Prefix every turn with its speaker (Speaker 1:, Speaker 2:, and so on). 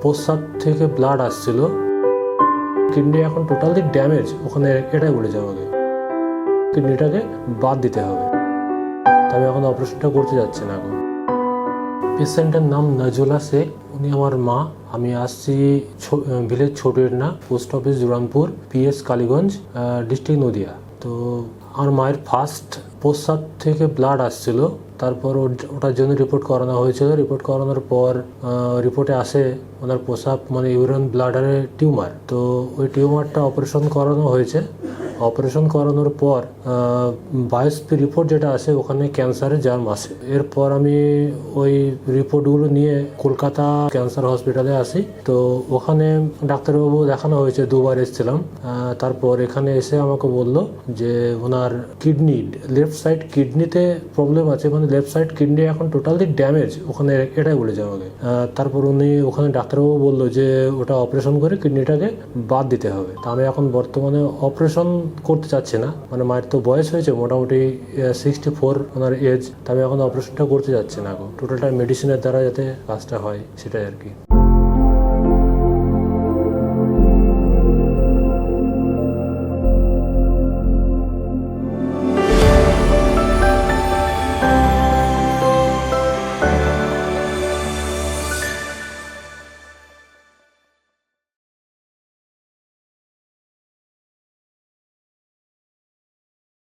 Speaker 1: প্রস্রাব থেকে ব্লাড আসছিল। কিডনি এখন টোটালি ড্যামেজ ওখানে এটাই বলেছে আমাকে। কিডনিটাকে বাদ দিতে হবে। আমি এখন অপারেশনটা করতে যাচ্ছি না এখন। পেশেন্টের নাম নজলা শেখ উনি আমার মা। আমি আসছি village ছোটেরনা post office Juranpur PS Kaliganj district Nadia. তো আমার মায়ের ফার্স্ট প্রস্রাব থেকে ব্লাড আসছিল। তারপর ওটার জন্য রিপোর্ট করানো হয়েছিল। রিপোর্ট করানোর পর রিপোর্টে আসে ওনার প্রসাব মানে ইউরিন ব্লাডারে টিউমার তো ওই টিউমারটা অপারেশন করানো হয়েছে। অপারেশন করানোর পর বায়োস্পি রিপোর্ট যেটা আছে ওখানে ক্যান্সারের জার্ম আসে। এরপর আমি ওই রিপোর্টগুলো নিয়ে কলকাতা ক্যান্সার হসপিটালে আসি। তো ওখানে ডাক্তারবাবু দেখানো হয়েছে, দুবার এসেছিলাম। তারপর এখানে এসে আমাকে বলল যে, ওনার কিডনি লেফট সাইড কিডনিতে প্রবলেম আছে। মানে লেফট সাইড কিডনি এখন টোটালি ড্যামেজ ওখানে এটাই বলেছে আমাকে। তারপর উনি ওখানে ডাক্তারবাবু বলল যে, ওটা অপারেশন করে কিডনিটাকে বাদ দিতে হবে। তা আমি এখন বর্তমানে অপারেশন করতে চাচ্ছে না। মানে মায়ের তো বয়স হয়েছে, মোটামুটি সিক্সটি ফোর ওনার এজ তা আমি এখন অপারেশনটা করতে চাচ্ছে না টোটালটা মেডিসিনের দ্বারা যাতে কাজটা হয়, সেটাই আর কি।